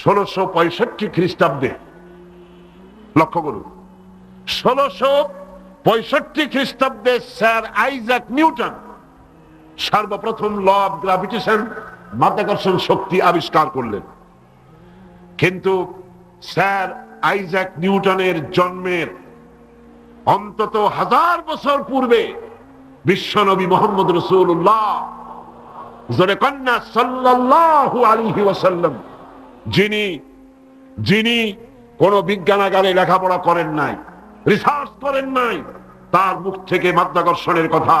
ষোলোশো পঁয়ষট্টি খ্রিস্টাব্দে। লক্ষ্য করুন। ষোলোশো পঁয়ষট্টি খ্রিস্টাব্দে স্যার আইজাক নিউটন সর্বপ্রথম ল অফ গ্রাভিটেশন মাধ্যাকর্ষণ শক্তি আবিষ্কার করলেন। কিন্তু স্যার আইজাক নিউটনের জন্মের অন্তত হাজার বছর পূর্বে বিশ্বনবী মোহাম্মদ রসুল্লাহ জোরে কন্যা সাল্লাল্লাহু আলাইহি ওয়াসাল্লাম যিনি যিনি কোন বিজ্ঞানাগারে লেখাপড়া করেন নাই রিসার্চ করেন নাই, তার মুখ থেকে মাধ্যাকর্ষণের কথা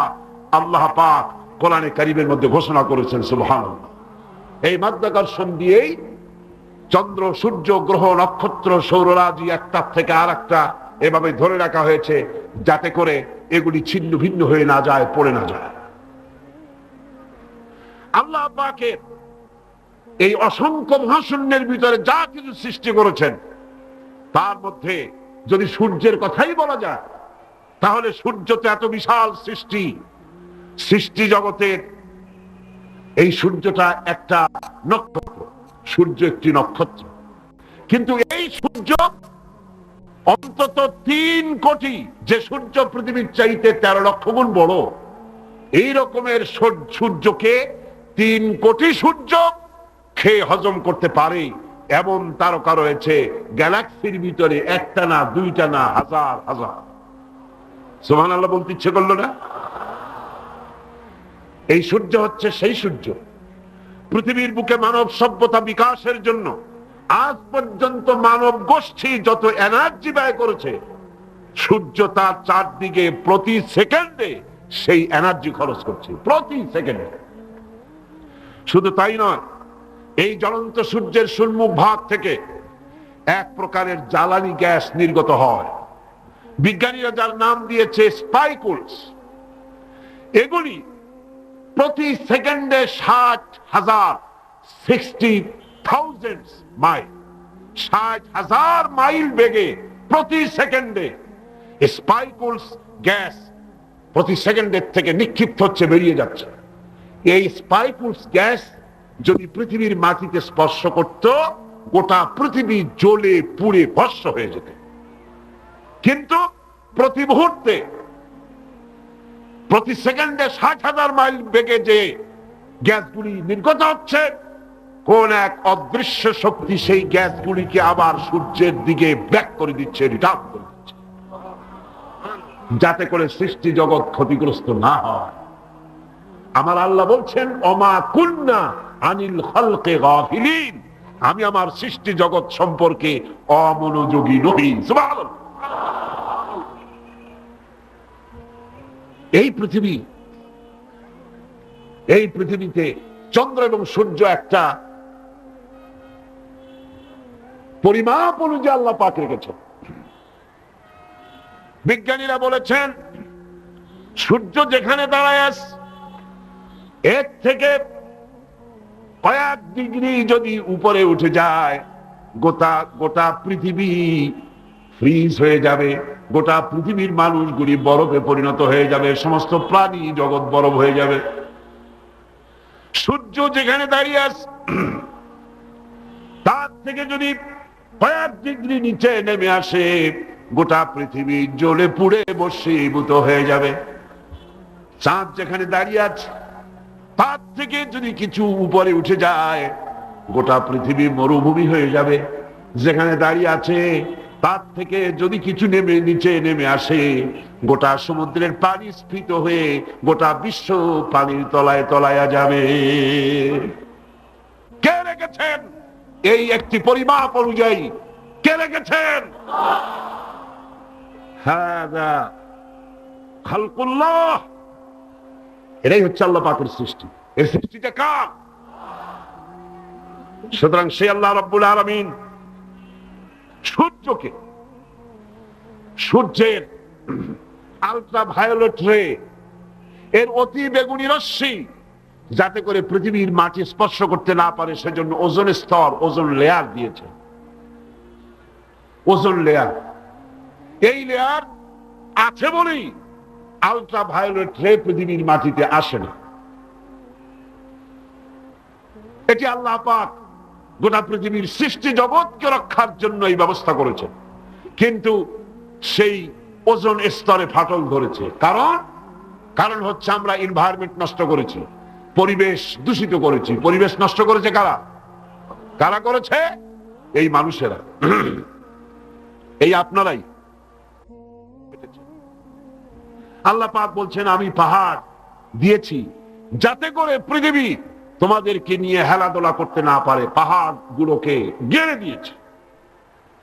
আল্লাহ পাক কোরআনে কারিমের মধ্যে ঘোষণা করেছেন, সুবহানাল্লাহ। এই মাধ্যাকর্ষণ দিয়েই চন্দ্র, সূর্য, গ্রহ, নক্ষত্র, সৌররাজি একটার থেকে আর একটা এভাবে ধরে রাখা হয়েছে, যাতে করে এগুলি ছিন্ন ভিন্ন হয়ে না যায়, পড়ে না যায়। আল্লাহ পাকের এই অসংখ্য মহাশূন্যের ভিতরে যা কিছু সৃষ্টি করেছেন, তার মধ্যে যদি সূর্যের কথাই বলা যায়, তাহলে সূর্য তো এত বিশাল সৃষ্টি। সৃষ্টি জগতের এই সূর্যটা একটা নক্ষত্র, সূর্য একটি নক্ষত্র। কিন্তু এই সূর্য অন্তত তিন কোটি, যে সূর্য পৃথিবীর চাইতে তেরো লক্ষ গুণ বড়, এই রকমের সূর্যকে তিন কোটি সূর্য খেয়ে হজম করতে পারে এমন তারকা রয়েছে গ্যালাক্সির ভিতরে একটা না, দুইটা না, হাজার হাজার। সোহান আল্লাহ বলতে ইচ্ছে করল না? এই সূর্য হচ্ছে সেই সূর্য। পৃথিবীর বুকে মানব সভ্যতা বিকাশের জন্য আজ পর্যন্ত মানব গোষ্ঠী যত এনার্জি ব্যয় করেছে, সূর্য তার চারদিকে প্রতি সেকেন্ডে সেই এনার্জি খরচ করছে, প্রতি সেকেন্ডে। শুধু তাই নয় এই জ্বলন্ত সূর্যের সম্মুখ ভাগ থেকে এক প্রকারের জ্বালানি গ্যাস নির্গত হয়। বিজ্ঞানীরা যার নাম দিয়েছে স্পাইকুলস। এগুলি প্রতি সেকেন্ডে ষাট হাজার সিক্সটি থাউজেন্ড মাইল। ষাট হাজার মাইল বেগে প্রতি সেকেন্ডে স্পাইকুলস গ্যাস প্রতি সেকেন্ডের থেকে নিক্ষিপ্ত হচ্ছে, বেরিয়ে যাচ্ছে। এই স্পাইকুলস গ্যাস যদি পৃথিবীর মাটিতে স্পর্শ করত, গোটা পৃথিবী জ্বলে পুড়ে ভস্য হয়ে যেত। কিন্তু প্রতি মুহূর্তে, প্রতি সেকেন্ডে ষাট হাজার মাইল বেগে যে গ্যাসগুলি নির্গত হচ্ছে, কোন এক অদৃশ্য শক্তি সেই গ্যাসগুলিকে আবার সূর্যের দিকে ব্যাক করে দিচ্ছে রিটার্ন করে দিচ্ছে। যাতে করে সৃষ্টি জগৎ ক্ষতিগ্রস্ত না হয়। আমার আল্লাহ বলছেন অমা কুন্না আনিল খলকে গাফিলিন। আমি আমার সৃষ্টি জগৎ সম্পর্কে অমনোযোগী নহি। এই পৃথিবী, এই পৃথিবীতে চন্দ্র এবং সূর্য একটা পরিমাপ অনুযায়ী আল্লাহ পাক রেখেছেন। বিজ্ঞানীরা বলেছেন, সূর্য যেখানে দাঁড়ায় আস এর থেকে কয়েক ডিগ্রি যদি উপরে উঠে যায়, গোটা গোটা পৃথিবী ফ্রিজ হয়ে যাবে, গোটা পৃথিবীর মানুষগুলি বরফে পরিণত হয়ে যাবে, সমস্ত প্রাণী জগৎ বরফ হয়ে যাবে। সূর্য যেখানে দাঁড়িয়ে আস তার থেকে যদি কয়েক ডিগ্রি নিচে নেমে আসে, গোটা পৃথিবী জ্বলে পুড়ে বসীভূত হয়ে যাবে। চাঁদ যেখানে দাঁড়িয়ে আছে তার থেকে যদি কিছু উপরে উঠে যায়, গোটা পৃথিবী মরুভূমি হয়ে যাবে। যেখানে দাঁড়িয়ে আছে, তার থেকে যদি কিছু নেমে, নিচে নেমে আসে, গোটা সমুদ্রের পানি স্ফীত হয়ে, গোটা বিশ্ব পানির তলায় তলায়া যাবে। কে রেখেছেন? এই একটি পরিমাপ অনুযায়ী, কে রেখেছেন? হ্যাঁ খালকুল্লাহ। এটাই হচ্ছে আল্লাহ পাকের সৃষ্টি। এর সৃষ্টিটা কার? সুতরাং সে আল্লাহ রব্বুল আলমিন সূর্যকে, সূর্যের আলট্রা ভায়োলেট রে এর অতি বেগুনি রশ্মি, যাতে করে পৃথিবীর মাটি স্পর্শ করতে না পারে, সেজন্য ওজন স্তর, ওজন লেয়ার দিয়েছে। ওজন লেয়ার এই লেয়ার আছে বলেই আলট্রা ভায়োলেট রে পৃথিবীর মাটিতে আসে না। এটি আল্লাহ পাক গোটা পৃথিবীর সৃষ্টি জগৎকে রক্ষার জন্য এই ব্যবস্থা করেছে কিন্তু সেই ওজন স্তরে ফাটল ধরেছে। কারণ? কারণ হচ্ছে আমরা এনভায়রনমেন্ট নষ্ট করেছি, পরিবেশ দূষিত করেছি। পরিবেশ নষ্ট করেছে কারা? কারা করেছে? এই মানুষেরা। এই আপনারাই। আল্লাহ পাক বলছেন, আমি পাহাড় দিয়েছি যাতে করে পৃথিবী তোমাদেরকে নিয়ে হেলাদোলা করতে না পারে। পাহাড় গুলোকে গেড়ে দিয়েছে।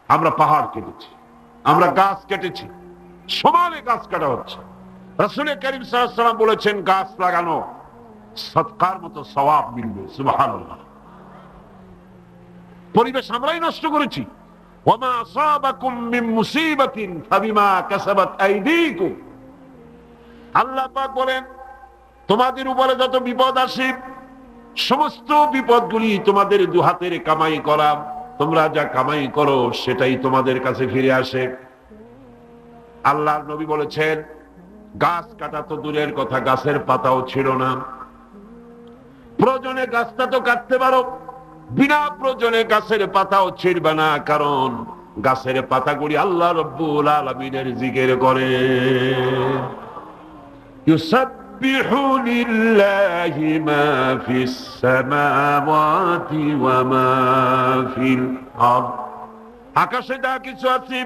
আমরা পাহাড় কেটেছি। আমরা গাছ কেটেছি। সমানে গাছ কাটা হচ্ছে। রসুল করিম সাল্লাম বলেছেন, গাছ লাগানো সৎকার মতো সবাব মিলবে। সুবহানাল্লাহ। পরিবেশ আমরাই নষ্ট করেছি। ওমা আসাবাকুম মিন মুসিবাতিন ফাবিমা কাসাবাত আইদিকুম। আল্লাহ পাক বলেন, তোমাদের উপরে যত বিপদ আসে সমস্ত বিপদগুলি তোমাদের দুহাতের কামাই করা তোমরা যা কামাই করো, সেটাই তোমাদের কাছে ফিরে আসে। আল্লাহর নবী বলেছেন, গাছ কাটা তো দূরের কথা, গাছের পাতাও ছিল না। প্রয়োজনে গাছটা তো কাটতে পারো, বিনা প্রয়োজনে গাছের পাতাও ছিড়বে না, কারণ গাছের পাতাগুলি আল্লাহ রব্বুল আলমিনের জিগের করে। يسبح لله ما في السماوات وما في الأرض আকাশে যা কিছু আছে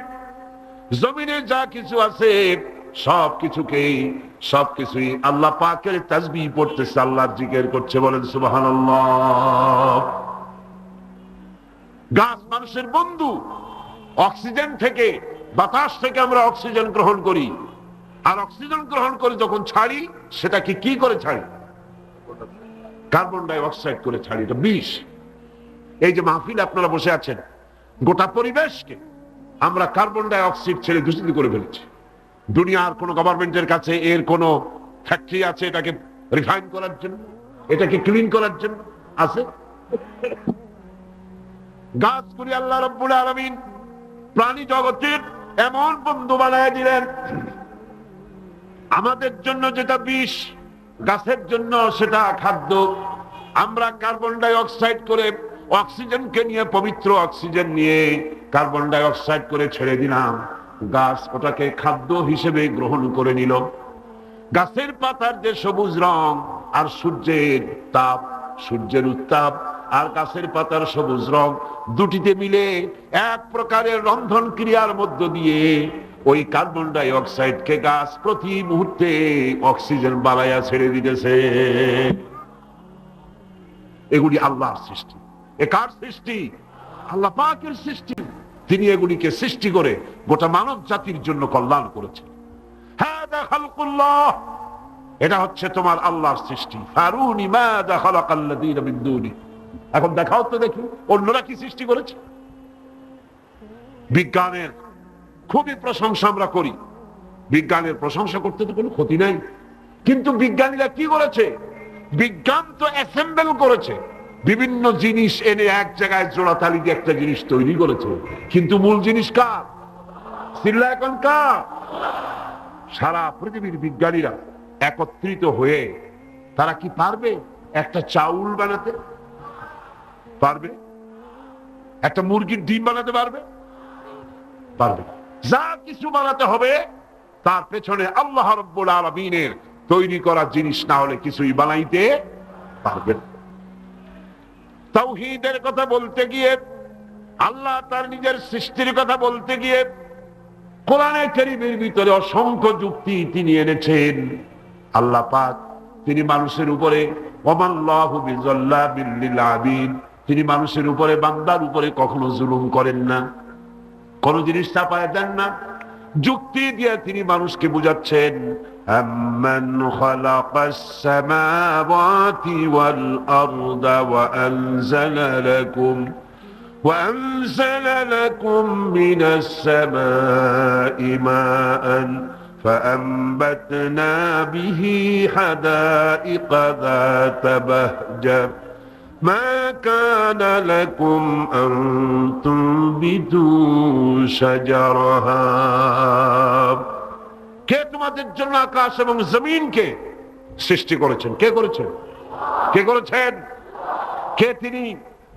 জমিনে যা কিছু আছে সব কিছুকেই সব কিছুই আল্লাহ পাকের তাজবি পড়তেছে আল্লাহর জিকির করছে বলেন সুবহানাল্লাহ গাছ মানুষের বন্ধু অক্সিজেন থেকে বাতাস থেকে আমরা অক্সিজেন গ্রহণ করি আর অক্সিজেন গ্রহণ করে যখন ছাড়ি, সেটাকে কি করে ছাড়ি? কার্বন ডাই অক্সাইড করে ছাড়ি, এটা বিষ। এই যে মাহফিল আপনারা বসে আছেন, গোটা পরিবেশকে আমরা কার্বন ডাই অক্সাইড ছেড়ে দূষিত করে ফেলেছি। দুনিয়ার কোন গভর্নমেন্টের কাছে এর কোন ফ্যাক্টরি আছে এটাকে রিফাইন করার জন্য? এটাকে ক্লিন করার জন্য আছে? গাছগুলি আল্লাহ রব্বুল আলমিন, প্রাণী জগতের এমন বন্ধু বানায় দিলেন। আমাদের জন্য যেটা বিষ, গাছের জন্য সেটা খাদ্য। আমরা কার্বন ডাই অক্সাইড করে অক্সিজেনকে নিয়ে পবিত্র অক্সিজেন নিয়ে কার্বন ডাই অক্সাইড করে ছেড়ে দিলাম। গাছ ওটাকে খাদ্য হিসেবে গ্রহণ করে নিল। গাছের পাতার যে সবুজ রং, আর সূর্যের তাপ, সূর্যের উত্তাপ, আর গাছের পাতার সবুজ রং, দুটিতে মিলে এক প্রকারের রন্ধন ক্রিয়ার মধ্য দিয়ে ওই কার্বন ডাই অক্সাইডকে গাছ প্রতি মুহূর্তে অক্সিজেন বাড়াইয়া ছেড়ে দিতেছে। এগুলি আল্লাহর সৃষ্টি। এ কার সৃষ্টি? আল্লাহ পাকের সৃষ্টি। তিনি এগুলিকে সৃষ্টি করে গোটা মানব জাতির জন্য কল্যাণ খালকুল্লাহ। এটা হচ্ছে তোমার আল্লাহর সৃষ্টি। এখন দেখাও তো দেখি, অন্যরা কি সৃষ্টি করেছে? বিজ্ঞানের খুবই প্রশংসা আমরা করি। বিজ্ঞানের প্রশংসা করতে তো কোনো ক্ষতি নাই। কিন্তু বিজ্ঞানীরা কি করেছে? বিজ্ঞান তো অ্যাসেম্বল করেছে। বিভিন্ন জিনিস এনে এক জায়গায় জোড়াতালি দিয়ে একটা জিনিস তৈরি করেছে। কিন্তু মূল জিনিস কার? চিল্লা এখন কার? সারা পৃথিবীর বিজ্ঞানীরা একত্রিত হয়ে তারা কি পারবে একটা চাউল বানাতে? পারবে? একটা মুরগির ডিম বানাতে পারবে? পারবে। যা কিছু বানাতে হবে, তার পেছনে আল্লাহ রব্বুল আলমিনের তৈরি করা জিনিস না হলে কিছুই বানাইতে পারবেন তাওহীদের কথা বলতে গিয়ে, আল্লাহ তার নিজের সৃষ্টির কথা বলতে গিয়ে, কোরআনে করিমের ভিতরে অসংখ্য যুক্তি তিনি এনেছেন। আল্লাহ পাক তিনি মানুষের উপরে তিনি মানুষের উপরে, বান্দার উপরে কখনো জুলুম করেন না। কোন জিনিস চাপায় দেন না যুক্তি দিয়ে তিনি মানুষকে বুঝাচ্ছেন أمن خلق السماوات والأرض وأنزل لكم وأنزل لكم من السماء ماء فأنبتنا به حدائق ذات بهجة ما كان لكم أن تنبتوا شجرها কে তোমাদের জন্য আকাশ এবং জমিনকে সৃষ্টি করেছেন কে করেছেন কে করেছেন কে তিনি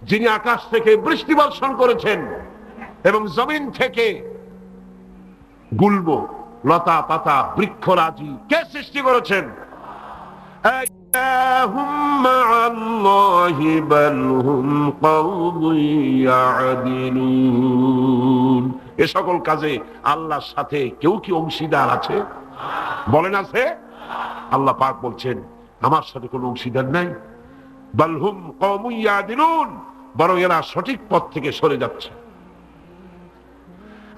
যিনি আকাশ থেকে বৃষ্টি বর্ষণ করেছেন এবং জমিন থেকে গুল্ম লতা পাতা বৃক্ষরাজি কে সৃষ্টি করেছেন أإله مع الله بل هم قوم يعدلون এ সকল কাজে আল্লাহর সাথে কেউ কি অংশীদার আছে বলেন আছে আল্লাহ পাক বলছেন আমার সাথে কোনো অংশীদার নাই বালহুম কওমুন ইয়াদিলুন বরং এরা সঠিক পথ থেকে সরে যাচ্ছে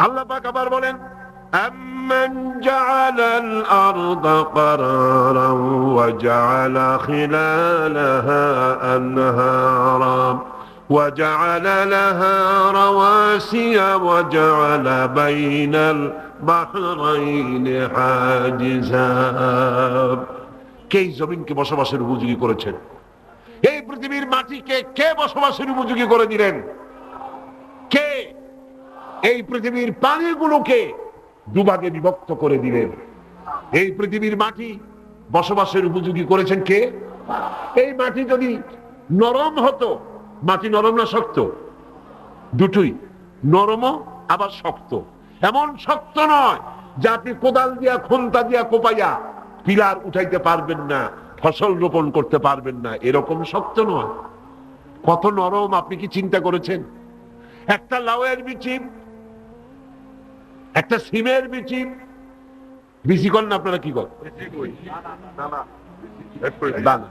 আল্লাহ পাক আবার বলেন أمن جعل الأرض قرارا وجعل خلالها أنهارا وجعل لها رواسي وجعل بين البحرين حاجزا কে এই জমিনকে বসবাসের উপযোগী করেছেন এই পৃথিবীর মাটিকে কে বসবাসের উপযোগী করে দিলেন কে এই পৃথিবীর পানিগুলোকে দুভাগে বিভক্ত করে দিলেন। এই পৃথিবীর মাটি বসবাসের উপযোগী করেছেন কে? এই মাটি যদি নরম হতো, মাটি নরম না শক্ত? দুটোই নরম আবার শক্ত। এমন শক্ত নয় যে আপনি কোদাল দিয়া, খুন্তা দিয়া, কোপাইয়া পিলার উঠাইতে পারবেন না, ফসল রোপণ করতে পারবেন না। এরকম শক্ত নয়। কত নরম আপনি কি চিন্তা করেছেন? একটা লাউয়ের বিচি একটা সিমের বিচি বিচি করেন আপনারা কি করেন? দানা।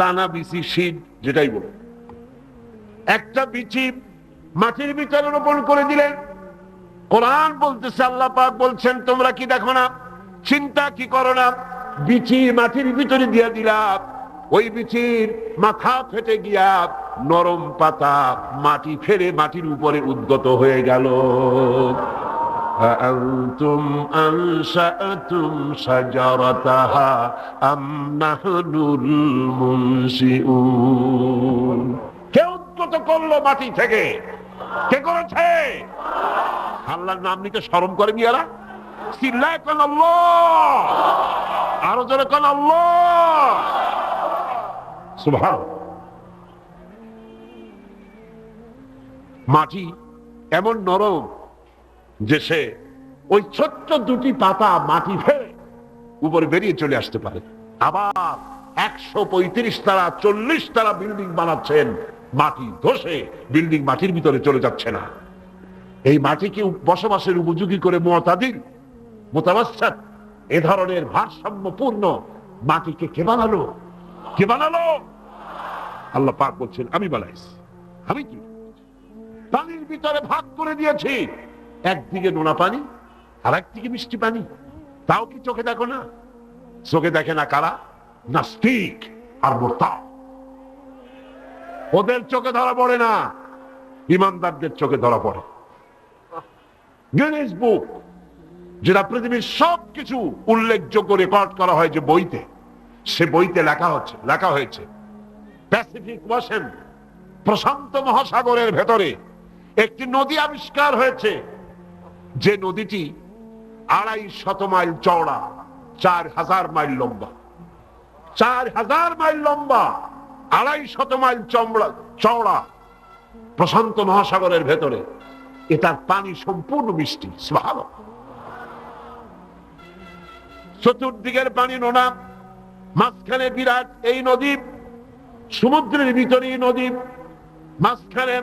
দানা বিচি শীত যেটাই বলে একটা বিচি মাটির ভিতরে রোপণ করে দিলেন। কোরআন বলতেছে, আল্লাহ পাক বলছেন, তোমরা কি দেখো না? চিন্তা কি করো না? বিচি মাটির ভিতরে দিয়া দিলাম। ওই বিচির মাথা ফেটে গিয়া নরম পাতা মাটি ফেরে মাটির উপরে উদ্গত হয়ে গেল। أأنتم أنشأتم شجرتها أم نحن المنشئون কে উদ্গত করলো মাটি থেকে কে করেছে আল্লাহর নাম নিতে শরম করে মিয়ারা চিল্লায় কোন আল্লাহ আরো জোরে কোন আল্লাহ সুবহান মাটি এমন নরম যে সে ওই ছোট্ট দুটি পাতা মাটি ফেলে উপরে বেরিয়ে চলে আসতে পারে। আবার একশো পঁয়ত্রিশ তারা, চল্লিশ তারা বিল্ডিং বানাচ্ছেন। মাটি ধসে বিল্ডিং মাটির ভিতরে চলে যাচ্ছে না। এই মাটিকে বসবাসের উপযোগী করে মোতাদিল মোতাবাসাত এ ধরনের ভারসাম্যপূর্ণ মাটিকে কে বানালো? কে বানালো? আল্লাহ পাক বলছেন, আমি বানাইছি। আমি কি? পানির ভিতরে ভাগ করে দিয়েছি। একদিকে নোনা পানি আর একদিকে মিষ্টি পানি। তাও কি চোখে দেখো না? চোখে দেখে না কারা? নাস্তিক আর মোরতা। ওদের চোখে ধরা পড়ে না, ইমানদারদের চোখে ধরা পড়ে। গিনেস বুক যেটা পৃথিবীর সবকিছু উল্লেখযোগ্য রেকর্ড করা হয় যে বইতে, সে বইতে লেখা হচ্ছে, লেখা হয়েছে। প্যাসিফিক ওয়াসেন প্রশান্ত মহাসাগরের ভেতরে একটি নদী আবিষ্কার হয়েছে। যে নদীটি আড়াই শত মাইল চওড়া, চার হাজার মাইল লম্বা। চার হাজার মাইল লম্বা, আড়াই শত মাইল চমড়া, চওড়া প্রশান্ত মহাসাগরের ভেতরে। এটার পানি সম্পূর্ণ মিষ্টি ভালো চতুর্দিকের পানি নোনা, মাঝখানে বিরাট এই নদী, সমুদ্রের ভিতরে নদী, মাঝখানে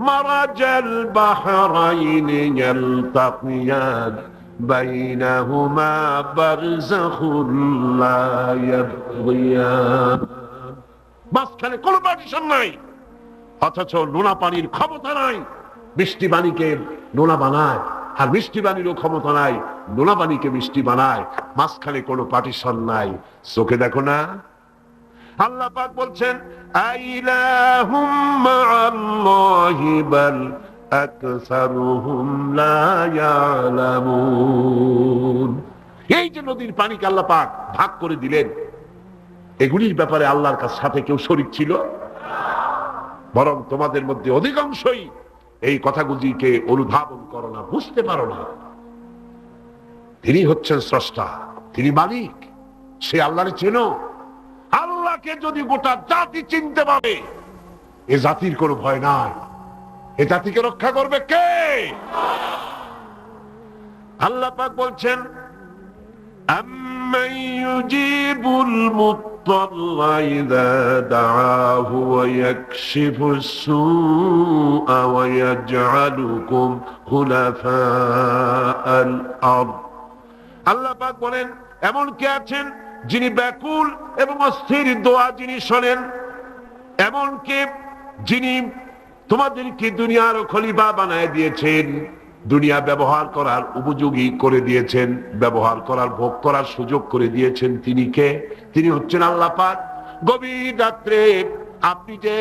مرج البحرين يلتقيان بينهما برزخ لا يبغيان মাঝখানে কোনো পার্টিশন নাই অথচ নোনা পানির ক্ষমতা নাই মিষ্টি পানিকে নোনা বানায় আর মিষ্টি পানিরও ক্ষমতা নাই নোনা পানিকে মিষ্টি বানায় মাঝখানে কোনো পার্টিশন নাই চোখে দেখো না আল্লাহ পাক বলছেন এই যে নদীর পানিকে আল্লাহ পাক ভাগ করে দিলেন, এগুলির ব্যাপারে আল্লাহর কাছ সাথে কেউ শরিক ছিল? বরং তোমাদের মধ্যে অধিকাংশই এই কথাগুলিকে অনুধাবন করো না, বুঝতে পারো না। তিনি হচ্ছেন স্রষ্টা, তিনি মালিক, সে আল্লাহর চেনো। আল্লাহকে যদি গোটা জাতি চিনতে পারে এ জাতির কোনো ভয় নাই এ জাতিকে রক্ষা করবে কে আল্লাহ পাক বলছেন أمن يجيب المضطر إذا دعاه ويكشف السوء ويجعلكم خلفاء الأرض আল্লাহ পাক বলেন এমন কে আছেন যিনি ব্যাকুল এবং অস্থির দোয়া যিনি শোনেন এমন কে যিনি তোমাদেরকে দুনিয়ার খলিফা বানায় দিয়েছেন, দুনিয়া ব্যবহার করার উপযোগী করে দিয়েছেন, ব্যবহার করার ভোগ করার সুযোগ করে দিয়েছেন তিনি কে? তিনি হচ্ছেন আল্লাহ গভীর রাত্রে আপনি যে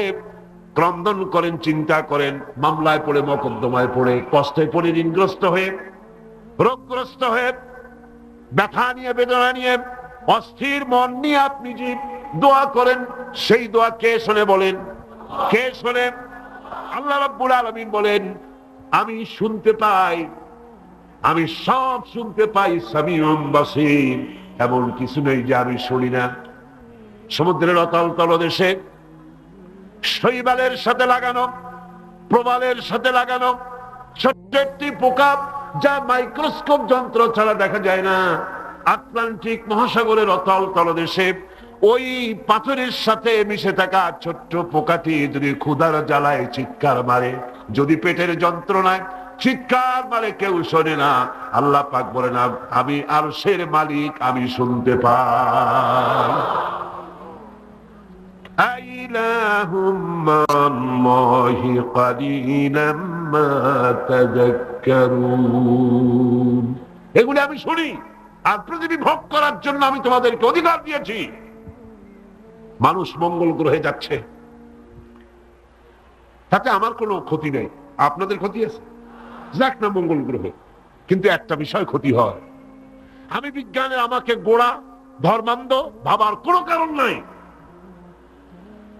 ক্রন্দন করেন, চিন্তা করেন, মামলায় পড়ে, মকদ্দমায় পড়ে, কষ্টে পড়ে, ঋণগ্রস্ত হয়ে, রোগগ্রস্ত হয়ে, ব্যথা নিয়ে, বেদনা নিয়ে অস্থির মন নিয়ে আপনি যে দোয়া করেন, সেই দোয়া কে শোনে বলেন? কে শোনে? আল্লাহ রাব্বুল আলামিন বলেন, আমি শুনতে পাই, আমি সব শুনতে পাই, সামিউম বাসির। এমন কিছু নেই যে আমি শুনি না। সমুদ্রের অতল তলদেশে শৈবালের সাথে লাগানো, প্রবালের সাথে লাগানো ছোট্ট একটি পোকা যা মাইক্রোস্কোপ যন্ত্র ছাড়া দেখা যায় না। আটলান্টিক মহাসাগরের অতল তলদেশে ওই পাথরের সাথে মিশে থাকা ছোট্ট পোকাটি যদি ক্ষুদার জ্বালায় চিৎকার মারে, যদি পেটের যন্ত্রণায় চিৎকার মারে, কেউ শোনে না। আল্লাহ পাক বলে না আমি আর সের মালিক, আমি শুনতে পাই। এগুলি আমি শুনি। আর পৃথিবী ভোগ করার জন্য আমি তোমাদেরকে অধিকার দিয়েছি। মানুষ মঙ্গল গ্রহে যাচ্ছে। তাতে আমার কোনো ক্ষতি নেই। আপনাদের ক্ষতি আছে? যাক না মঙ্গল গ্রহে, কিন্তু একটা বিষয় ক্ষতি হয়। আমি বিজ্ঞানে আমাকে গোড়া, ধর্মান্ধ ভাবার কোনো কারণ নাই।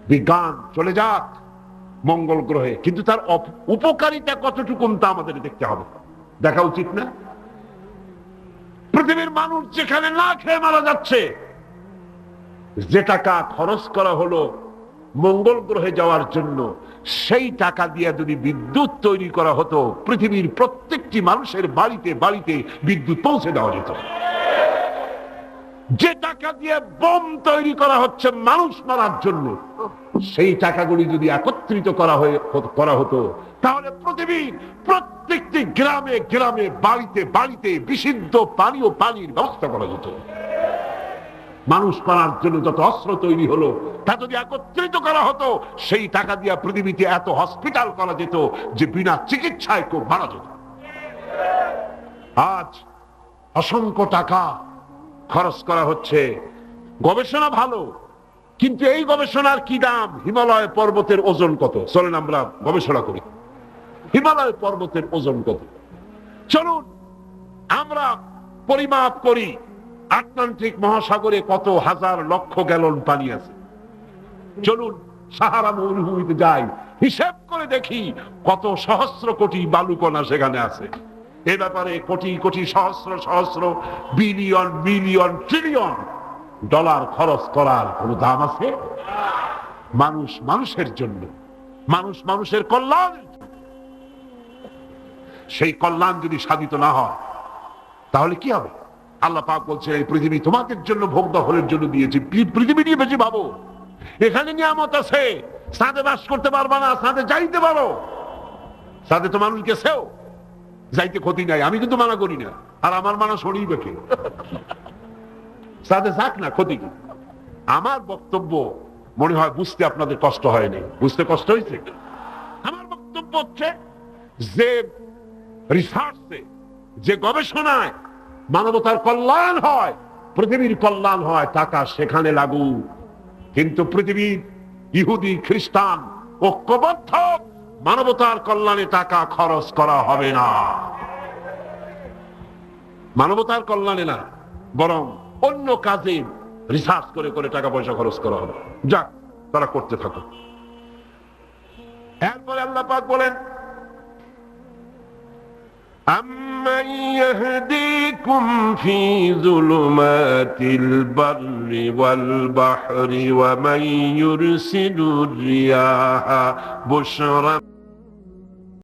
বিজ্ঞান চলে যাক মঙ্গল গ্রহে, কিন্তু তার উপকারিতা কতটুকু তা আমাদের দেখতে হবে। দেখা উচিত না? পৃথিবীর মানুষ যেখানে না খেয়ে মারা যাচ্ছে, যে টাকা খরচ করা হলো মঙ্গল গ্রহে যাওয়ার জন্য, সেই টাকা দিয়ে যদি বিদ্যুৎ তৈরি করা হতো, পৃথিবীর প্রত্যেকটি মানুষের বাড়িতে বাড়িতে বিদ্যুৎ পৌঁছে দেওয়া যেত। যে টাকা দিয়ে বোম তৈরি করা হচ্ছে মানুষ মারার জন্য, সেই টাকাগুলি যদি একত্রিত করা হয়ে, করা হতো, তাহলে পৃথিবীর প্রত্যেকটি গ্রামে গ্রামে, বাড়িতে বাড়িতে বিশুদ্ধ পানি ও পানির ব্যবস্থা করা যেত। মানুষ মারার জন্য যত অস্ত্র তৈরি হলো, তা যদি একত্রিত করা হতো, সেই টাকা দিয়ে পৃথিবীতে এত হসপিটাল করা যেত যে বিনা চিকিৎসায় কেউ মারা যেত। আজ অসংখ্য টাকা খরচ করা হচ্ছে। গবেষণা ভালো, কিন্তু এই গবেষণার কি দাম? হিমালয় পর্বতের ওজন কত? চলেন আমরা গবেষণা করি। হিমালয় পর্বতের ওজন কত? চলুন, আমরা পরিমাপ করি, আটলান্টিক মহাসাগরে কত হাজার লক্ষ গ্যালন পানি আছে। চলুন, সাহারা মরুভূমিতে যাই, হিসেব করে দেখি কত সহস্র কোটি বালুকণা সেখানে আছে। এ ব্যাপারে কোটি কোটি সহস্র সহস্র বিলিয়ন মিলিয়ন ট্রিলিয়ন ডলার খরচ করার কোনো দাম আছে? মানুষ মানুষের জন্য, মানুষ মানুষের কল্যাণ সেই কল্যাণ যদি সাধিত না হয়, তাহলে কি হবে? আল্লাহ পাক বলছে এই পৃথিবী তোমাদের জন্য ভোগ দখলের জন্য দিয়েছি। পৃথিবী নিয়ে বেশি ভাবো। এখানে নিয়ামত আছে। সাথে বাস করতে পারবা না সাথে যাইতে পারো। সাথে তো মানুষ গেছেও যাইতে ক্ষতি নাই। আমি কিন্তু মানা করি না। আর আমার মানা শরীর বেঁকে সাথে যাক না, ক্ষতি কি? আমার বক্তব্য মনে হয় বুঝতে আপনাদের কষ্ট হয়নি বুঝতে কষ্ট হয়েছে আমার বক্তব্য হচ্ছে যে রিসার্চে যে গবেষণায় মানবতার কল্যাণ হয়, পৃথিবীর কল্যাণ হয় টাকা সেখানে লাগু। কিন্তু পৃথিবীর ইহুদি, খ্রিস্টান, ঐক্যবদ্ধ, মানবতার কল্যাণে টাকা খরচ করা হবে না। মানবতার কল্যাণে না, বরং অন্য কাজে রিসার্চ করে করে টাকা পয়সা খরচ করা হবে। যাক, তারা করতে থাকুক। এরপরে আল্লাহ পাক বলেন أمن يهديكم في ظلمات البر والبحر ومن يرسل الرياح بشرا